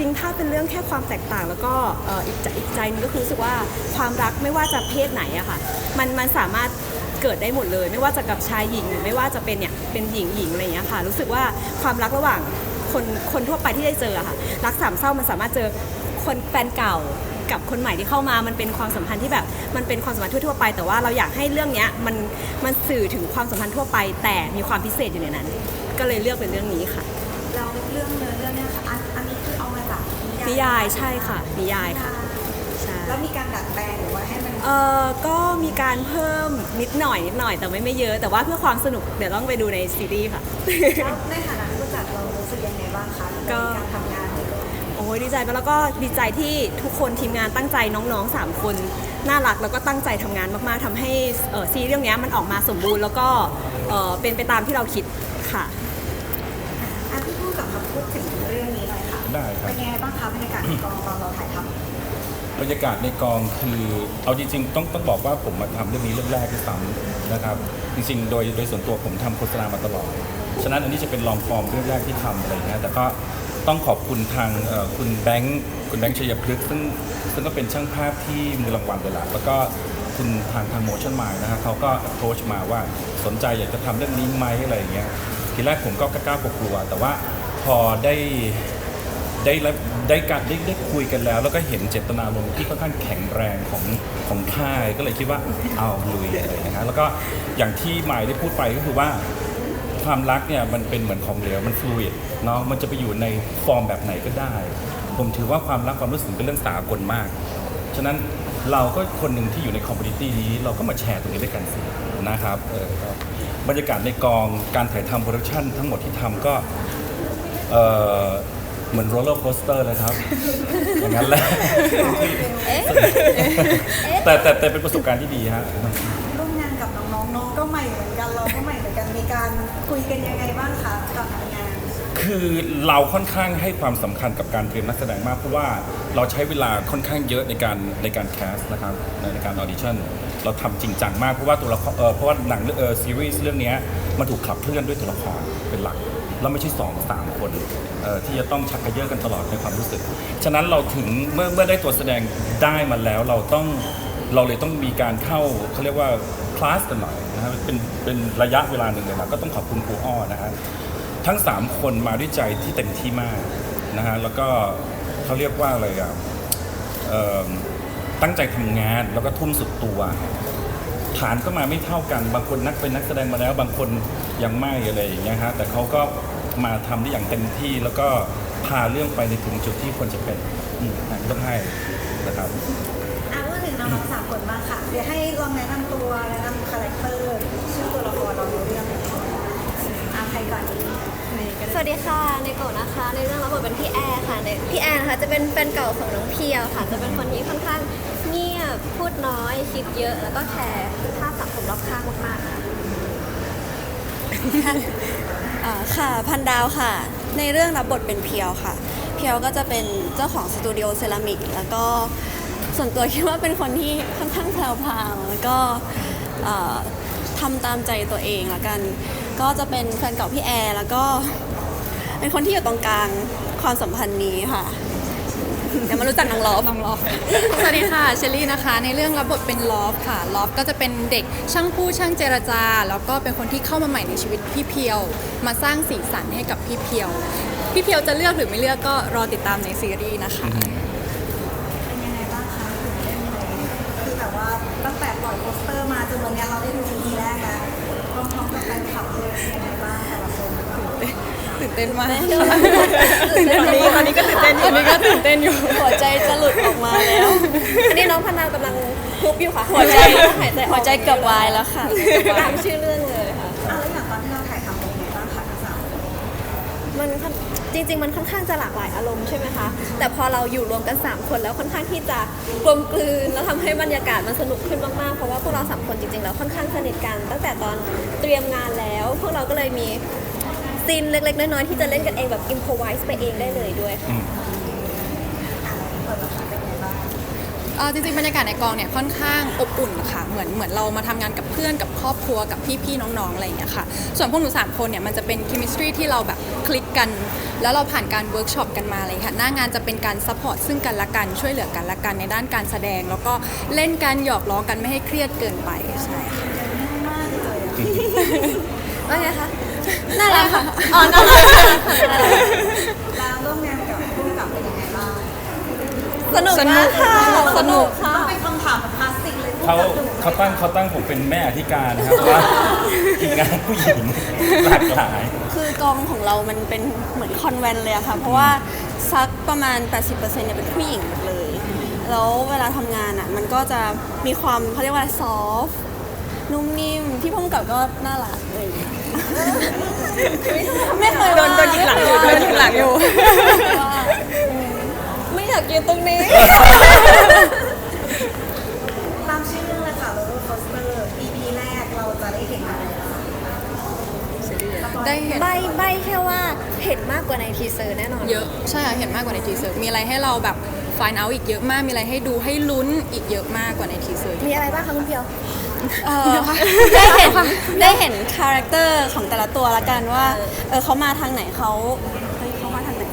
ริง ๆ ถ้าเป็นเรื่องแค่ความแตกต่าง แล้วก็อีกใจอีกใจนึงก็คือรู้สึกว่าความรักไม่ว่าจะเพศไหนอะค่ะมันมันสามารถเกิดได้หมดเลย ไม่ว่าจะกับชายหญิงหรือไม่ว่าจะเป็นเนี่ยเป็นหญิงหญิงอะไรอย่างเงี้ยค่ะ รู้สึกว่าความรักระหว่างคนคนทั่วไปที่ได้เจออะค่ะ รักสามเศร้ามันสามารถเจอคนแฟนเก่ากับคนใหม่ที่เข้ามามันเป็นความสัมพันธ์ที่แบบ มันเป็นความสัมพันธ์ทั่วๆไป แต่ว่าเราอยากให้เรื่องเนี้ยมันมันสื่อถึงความสัมพันธ์ทั่วไป แต่มีความพิเศษอยู่ในนั้น ก็เลยเลือกเป็นเรื่องนี้ค่ะแล้วเรื่องเนื้อเรื่องเนี่ยนอันนี้คือเอามาจาก นิยายใช่ค่ะนิยายค่ะใช่แล้วมีการดัดแปลงหรือว่าให้มันเออก็มีการเพิ่มนิดหน่อยนิดหน่อยแต่ไม่ไม่เยอะ แต่ว่าเพื่อความสนุกเดี๋ยวต้องไปดูในซีรีส์ค่ะ แล้วในฐานะผู้จัดเรารู้สึกยังไงบ้างคะก็ในการทำงานในเรื่องโอ้ยดีใจไปแล้วก็ดีใจที่ทุกคนทีมงานตั้งใจน้องๆ 3 คน น่ารักแล้วก็ตั้งใจทำงานมากๆทำให้เอ่อซีรีส์เรื่องเนี้ยมันออกมาสมบูรณ์แล้วก็เอ่อเป็นไปตามที่เราคิดค่ะอะพี่พูดกับคำพูดถึงเรื่องนี้หน่อยค่ะ ได้ครับ เป็นยังไงบ้างคะบรรยากาศในกองตอนเราถ่ายทำบรรยากาศในกองคือเอาจริงๆต้องต้องบอกว่าผมมาทำเรื่องนี้เรื่องแรกด้วยซ้ำนะครับจริงๆ โดยโดยส่วนตัวผมทำโฆษณามาตลอด ฉะนั้นอันนี้จะเป็นลองฟอร์มเรื่องแรกที่ทำอะไรเงี้ยแต่ก็ต้องขอบคุณทางเอ่อคุณแบงค์คุณแบงค์ชัยพฤกษ์ซึ่งซึ่งก็เป็นช่างภาพที่มือรางวัลเลยล่ะแล้วก็คุณทางทางโมชั่นมายนะฮะเขาก็โพสมาว่าสนใจอยากจะทำเรื่องนี้ไหมอะไรอย่างเงี้ยทีแรกผมก็กล้ากลัวๆแต่ว่าพอได้ ได้รับได้การได้ได้คุยกันแล้ว แล้วก็เห็นเจตนารมณ์ที่ค่อนข้างแข็งแรงของของค่ายก็เลยคิดว่าเอาลุยอะไรนะฮะแล้วก็อย่างที่หมายได้พูดไปก็คือว่าความรักเนี่ยมันเป็นเหมือนของเหลวมันฟลูอิดเนาะมันจะไปอยู่ในฟอร์มแบบไหนก็ได้ ผมถือว่าความรักความรู้สึกเป็นเรื่องสากลมาก ฉะนั้นเราก็คนหนึ่งที่อยู่ในคอมมูนิตี้นี้เราก็มาแชร์ตรงนี้ด้วยกันสินะครับเออบรรยากาศในกองการถ่ายทำโปรดักชันทั้งหมดที่ทำก็ เอ่อเหมือนโรลเลอร์โคสเตอร์เลยครับ อย่างนั้นแหละแต่แต่แต่เป็นประสบการณ์ที่ดีฮะ ร่วมงานกับน้องๆน้องก็ใหม่เหมือนกันเราก็ใหม่เหมือนกันมีการคุยกันยังไงบ้างคะก่อนทำงาน คือเราค่อนข้างให้ความสำคัญกับการเตรียมนักแสดงมากเพราะว่าเราใช้เวลาค่อนข้างเยอะในการในการแคสนะครับในในการออดิชั่นเราทำจริงจังมากเพราะว่าตัวละครเพราะว่าหนังเออซีรีส์เรื่องนี้มันถูกขับเคลื่อนด้วยตัวละครเป็นหลักแล้วไม่ใช่สองสามคนที่จะต้องชักกระเยอะกันตลอดในความรู้สึก ฉะนั้นเราถึงเมื่อเมื่อได้ตัวแสดงได้มาแล้วเราต้องเราเลยต้องมีการเข้าเขาเรียกว่าคลาสกันหน่อยนะครับเป็นเป็นระยะเวลาหนึ่งเลยนะก็ต้องขอบคุณครูอ้อนะฮะ ทั้ง 3 คนมาด้วยใจที่เต็มที่มากนะฮะแล้วก็เขาเรียกว่าอะไรอะตั้งใจทำงานแล้วก็ทุ่มสุดตัวฐานก็มาไม่เท่ากัน บางคนนักเป็นนักแสดงมาแล้ว บางคนยังไม่อะไรอย่างเงี้ยฮะแต่เขาก็มาทำได้อย่างเต็มที่แล้วก็พาเรื่องไปในถึงจุดที่ควรจะเป็นนะต้องให้นะครับอะพูดถึงน้องสามคนบ้าค่ะ เดี๋ยวให้ลองแนะนำตัวแนะนำคาแรคเตอร์ชื่อตัวละครเรารู้เรื่องอะใครก่อนดี สวัสดีค่ะในโกะนะคะ ในเรื่องรับบทเป็นพี่แอร์ค่ะในพี่แอร์นะคะจะเป็นแฟนเก่าของน้องเพียวค่ะ จะเป็นคนที่ค่อนข้างเงียบพูดน้อยคิดเยอะ แล้วก็แคร์ภาพสังคมรอบข้างมากๆค่ะอ่าค่ะพันดาวค่ะ ในเรื่องรับบทเป็นเพียวค่ะ เพียวก็จะเป็นเจ้าของสตูดิโอเซรามิกแล้วก็ส่วนตัวคิดว่าเป็นคนที่ค่อนข้างแพรวๆแล้วก็เอ่อทำตามใจตัวเองละกัน ก็จะเป็นแฟนเก่าพี่แอร์แล้วก็ เป็นคนที่อยู่ตรงกลางความสัมพันธ์นี้ค่ะ เดี๋ยวมารู้จักนางลอฟ น้องลอฟ สวัสดีค่ะเชลลี่นะคะ ในเรื่องรับบทเป็นลอฟค่ะ ลอฟก็จะเป็นเด็กช่างพูดช่างเจรจา แล้วก็เป็นคนที่เข้ามาใหม่ในชีวิตพี่เพียว มาสร้างสีสันให้กับพี่เพียว พี่เพียวจะเลือกหรือไม่เลือกก็รอติดตามในซีรีส์นะคะ เป็นยังไงบ้างคะถึงเล่นเลยคือแบบว่าตั้งแต่ปล่อยโปสเตอร์มาจนวันเนี้ยเราได้ดูทีแรกแล้วพร้อมๆกับแฟนคลับเลยเป็นยังไงบ้างแต่ละคน ตื่นเต้นมากตอนนี้ตอนนี้ก็ตื่นเต้นอยู่ตอนนี้ก็ตื่นเต้นอยู่ หัวใจจะหลุดออกมาแล้วอันนี้น้องพันดาวกำลังทุบอยู่ค่ะหัวใจหายใจอหัอวกใจเกือบวายแล้วค่ะตามชื่อเรื่องเลยค่ะอะแล้วอย่างตอนที่เราถ่ายทำเป็นยังไงบ้างคะทั้งสามคนมันค่อนจริง ๆ มันค่อนข้างจะหลากหลายอารมณ์ใช่ไหมคะ แต่พอเราอยู่รวมกัน 3 คนแล้วค่อนข้างที่จะกลมกลืนแล้วทำให้บรรยากาศมันสนุกขึ้นมากๆ เพราะว่าพวกเราสามคนจริงๆแล้วค่อนข้างสนิทกัน ตั้งแต่ตอนเตรียมงานแล้ว พวกเราก็เลยมี ซีนเล็กๆ น้อยๆ ที่จะเล่นกันเองแบบอิมพอไวส์ไปเองได้เลยด้วยค่ะอะแล้วเปิดราคาเป็นยังไงบ้างกเอ่อจริงๆบรรยากาศในกองเนี่ยค่อนข้างอบอุ่นค่ะเหมือนเหมือนเรามาทำงานกับเพื่อนกับครอบครัวกับพี่ๆน้องๆอะไรอย่างเงี้ยค่ะ ส่วนพวกหนูสามคนเนี่ยมันจะเป็นเคมิสตรีที่เราแบบคลิกกัน แล้วเราผ่านการเวิร์กช็อปกันมาเลยค่ะหน้างานจะเป็นการซัพพอร์ตซึ่งกันและกันช่วยเหลือกันและกันในด้านการแสดง แล้วก็เล่นกันหยอกล้อกันไม่ให้เครียดเกินไปใช่ค่ะว่าไงคะ น่ารักค่ะอ๋อน่ารักค่ะแล้วร่วมงานกับผู้กำกับเป็นยังไงบ้างสนุกมากค่ะสนุกค่ะต้องเป็นคำถามแบบคลาสสิกเลยเขาผู้กำกับเขาตั้งเขาตั้งผมเป็นแม่อธิการนะครับเพราะว่าทีมงานผู้หญิงหลากหลาย คือกองของเรามันเป็นเหมือนคอนแวนต์เลยอะค่ะ เพราะว่าสักประมาณ 80%เนี่ยเป็นผู้หญิงหมดเลย แล้วเวลาทำงานอะมันก็จะมีความเขาเรียกว่าซอฟนุ่มนิ่มพี่พุ่มกับก็น่ารักเลย ไม่เคยโดนโดนยิงหลังอยู่โดนยิงหลังอยู่ว่าไม่อยากยืนตรงนี้ ตามชื่อเรื่องเลยค่ะ roller coaster EP แรกเราจะได้เห็นอะไรบ้างได้เห็นใบใบแค่ว่าเห็นมากกว่าในทีเซอร์แน่นอน เยอะใช่ค่ะเห็นมากกว่าในทีเซอร์มีอะไรให้เราแบบไฟน์เอาอีกเยอะมากมีอะไรให้ดูให้ลุ้นอีกเยอะมากกว่าในทีเซอร์มีอะไรบ้างคะคุณเพียว เออได้เห็นได้เห็นคาแรคเตอร์ของแต่ละตัวละกันว่า เออเขามาทางไหนเขาเฮ้ยเขามาทางไหน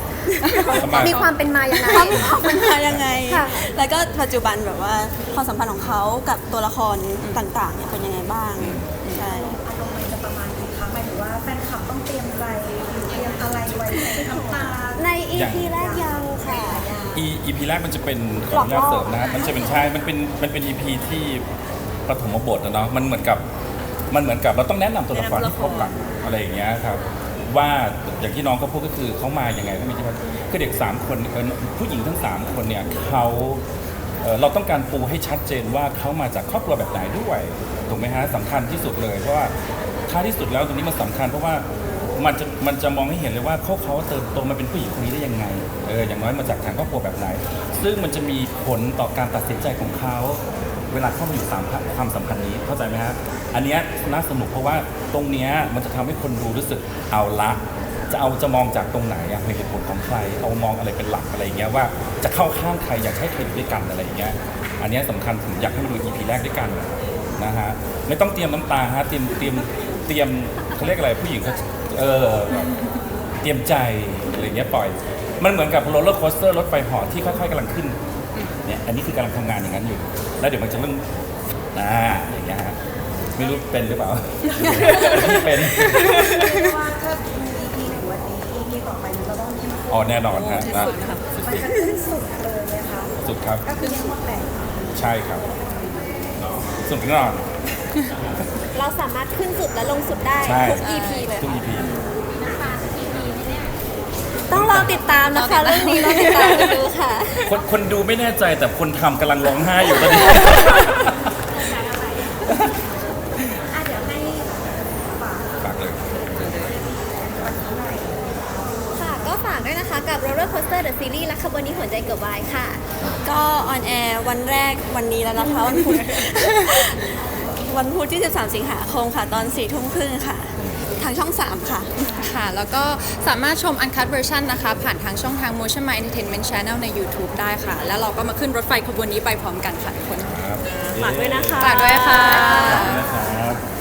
เขามามีความเป็นมายังไงเขามีความเป็นมายังไงค่ะแล้วก็ปัจจุบันแบบว่าความสัมพันธ์ของเขากับตัวละครต่างๆเนี่ยเป็นยังไงบ้าง ใช่อารมณ์มันจะประมาณกี่ครั้งหมายถึงว่าแฟนคลับต้องเตรียมใจเตรียมอะไรไว้ที่น้ำตาใน EP แรกยังค่ะอีอีพีแรกมันจะเป็นขออนุญาตเสริมนะครับมันจะเป็นใช่ มันเป็น มันเป็นอีพีที่ ปฐมบทนะเนาะมันเหมือนกับมันเหมือนกับเราต้องแนะนำตัวละครแนะนำตัวละที่ครพบกันอะไรอย่างเงี้ยครับ ว่าอย่างที่น้องเขาพูดก็คือเขามาอย่างไงก็มีที่ว่าคือเด็กสามคนเอ่อผู้หญิงทั้งสามคนเนี่ยเขาเอ่อเราต้องการปูให้ชัดเจนว่าเขามาจากครอบครัวแบบไหนด้วยถูกไหมฮะสำคัญที่สุดเลยเพราะว่าท้ายที่สุดแล้วตรงนี้มันสำคัญเพราะว่ามันจะมันจะมองให้เห็นเลยว่าเขาเขาเติบโตมาเป็นผู้หญิงคนนี้ได้ยังไงเอออย่างน้อยมาจากทางครอบครัวแบบไหน ซึ่งมันจะมีผลต่อการตัดสินใจของเขา เวลาเข้ามาอยู่สามความสัมพันธ์นี้เข้าใจไหมฮะอันเนี้ยน่าสนุกเพราะว่าตรงเนี้ยมันจะทำให้คนดูรู้สึกเอาละ จะเอาจะมองจากตรงไหนอะเหตุผลของใครเอามองอะไรเป็นหลักอะไรอย่างเงี้ยว่าจะเข้าข้างใครอยากให้ใครอยู่ด้วยกันอะไรอย่างเงี้ยอันเนี้ยสำคัญผมอยากให้มาดู EP แรกด้วยกันนะฮะไม่ต้องเตรียมน้ำตาฮะเตรียมเตรียมเตรียมเขาเรียกอะไรผู้หญิงเขาเออแบบเตรียมใจอะไรอย่างเงี้ยปล่อย มันเหมือนกับโรลเลอร์โคสเตอร์รถไฟหาะที่ค่อยๆกำลังขึ้น อันนี้คือกำลังทำงานอย่างนั้นอยู่ แล้วเดี๋ยวมันจะเริ่มอ่าอย่างเงี้ยฮะไม่รู้เป็นหรือเปล่าไม่เป็นเรียกว่าถ้ามี EP หนึ่งวันนี้ EP ต่อไปมันจะต้องยิ่งขึ้นอ๋อแน่นอนฮะนะมันจะขึ้นสุดเลยนะคะสุดครับ ก็คือยังหมดแหละใช่ครับ สุดแน่นอน เราสามารถขึ้นสุดและลงสุดได้ใช่ ทุก EP เลยทุก EP ต้องรอติดตามนะคะเรื่องนี้เราติดตามกันดูค่ะ คนคนดูไม่แน่ใจแต่คนทำกำลังร้องไห้อยู่ตอนนี้ อะเดี๋ยวให้ฝากฝากเลยวันนี้หน่อยค่ะ ก็ฝากด้วยนะคะกับ Roller Coaster The Series และขบวนนี้หัวใจเกือบวายค่ะ ก็ออนแอร์วันแรกวันนี้แล้วนะคะ วันพุธ วันพุธที่ 13 สิงหาคมค่ะ ตอน4ทุ่มครึ่งค่ะ ทางช่อง 3 ค่ะ ค่ะ แล้วก็สามารถชม Uncut Version นะคะ ผ่านทางช่องทาง Motion My Entertainment Channel ใน YouTube ได้ค่ะ แล้วเราก็มาขึ้นรถไฟขบวนนี้ไปพร้อมกันค่ะทุกคนครับฝากด้วยนะคะ ฝากด้วยค่ะ นะครับ